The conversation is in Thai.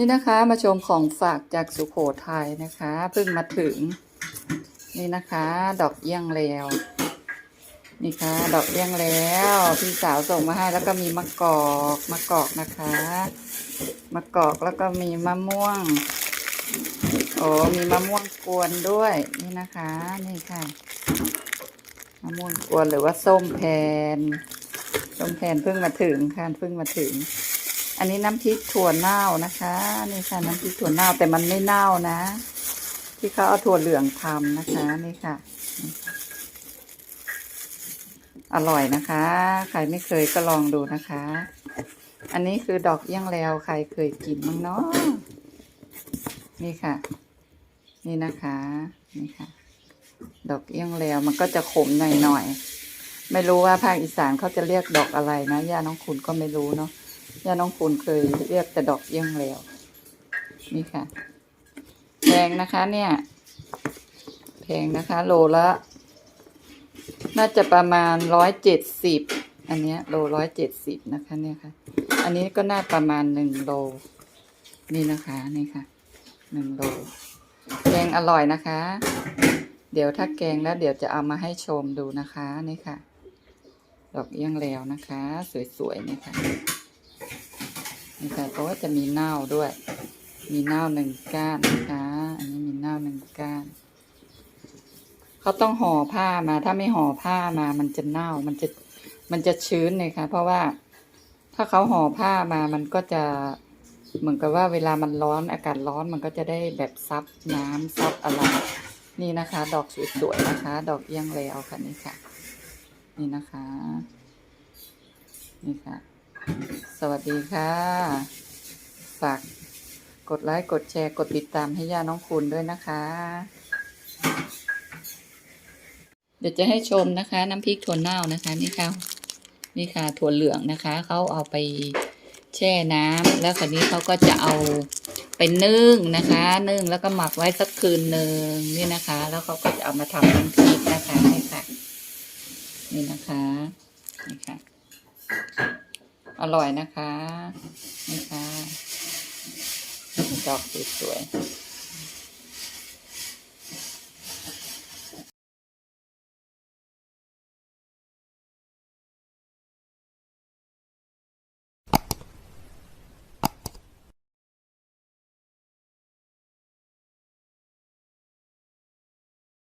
นี่นะคะมาชมของฝากจากสุโขทัยนะคะเพิ่งมาถึง นี่นะคะ ดอกเอี้ยงแล้ว นี่ค่ะ ดอกเอี้ยงแล้ว พี่สาวส่งมาให้แล้วก็มีมะกอกมะกอกนะคะมะกอกแล้วก็มีมะม่วงโอ้มีมะม่วงกวนด้วยนี่นะคะนี่ค่ะมะม่วงกวนหรือว่าส้มแผนส้มแผนเพิ่งมาถึงค่ะเพิ่งมาถึง อันนี้น้ำพริกถั่วเน่านะคะนี่ค่ะน้ำพริกถั่วเน่าแต่มันไม่เน่านะ ที่เขาเอาถั่วเหลืองทำนะคะนี่ค่ะ อร่อยนะคะ ใครไม่เคยก็ลองดูนะคะ อันนี้คือดอกเอี้ยงแล้วใครเคยกินมั้งเนาะนี่ค่ะ นี่นะคะนี่ค่ะ ดอกเอี้ยงแล้วมันก็จะขมหน่อยๆไม่รู้ว่าภาคอีสานเขาจะเรียกดอกอะไรนะย่าน้องคุณก็ไม่รู้เนาะ ย่าน้องคุณเคยเรียกแต่ดอกเอี้ยงแล้ว นี่ค่ะ แพงนะคะเนี่ย แพงนะคะ โลละ น่าจะประมาณร้อยเจ็ดสิบอันเนี้ยโลร้อยเจ็ดสิบนะคะเนี่ยค่ะ อันนี้ก็น่าประมาณหนึ่งโล นี่นะคะนี่ค่ะหนึ่งโล แกงอร่อยนะคะ เดี๋ยวถ้าแกงแล้วเดี๋ยวจะเอามาให้ชมดูนะคะนี่ค่ะ ดอกเอี้ยงแล้วนะคะ สวยๆนี่ค่ะ นี่ค่ะก็จะมีเน่าด้วย มีเน่าหนึ่งก้านนะคะอันนี้มีเน่าหนึ่งก้านเขาต้องห่อผ้ามา ถ้าไม่ห่อผ้ามา มันจะเน่า มันจะมันจะชื้นเลยค่ะ เพราะว่าถ้าเขาห่อผ้ามามันก็จะเหมือนกับว่าเวลามันร้อนอากาศร้อนมันก็จะได้แบบซับน้ำซับอะไรนี่นะคะ ดอกสวยๆนะคะ ดอกเอี้ยงแล้วค่ะนี่ค่ะ นี่นะคะ นี่ค่ะ สวัสดีค่ะ ฝากกดไลค์ กดแชร์ กดติดตามให้ย่าน้องคุณด้วยนะคะ เดี๋ยวจะให้ชมนะคะ น้ำพริกถั่วเน่านะคะ นี่ค่ะ นี่ค่ะถั่วเหลืองนะคะ เขาเอาไปแช่น้ำแล้วคราวนี้เขาก็จะเอาไปนึ่งนะคะ นึ่งแล้วก็หมักไว้สักคืนหนึ่งนี่นะคะ แล้วเขาก็จะเอามาทำน้ำพริกนะคะนี่ค่ะ นี่นะคะนี่ค่ะ อร่อยนะคะ นี่ค่ะดอกสวยๆ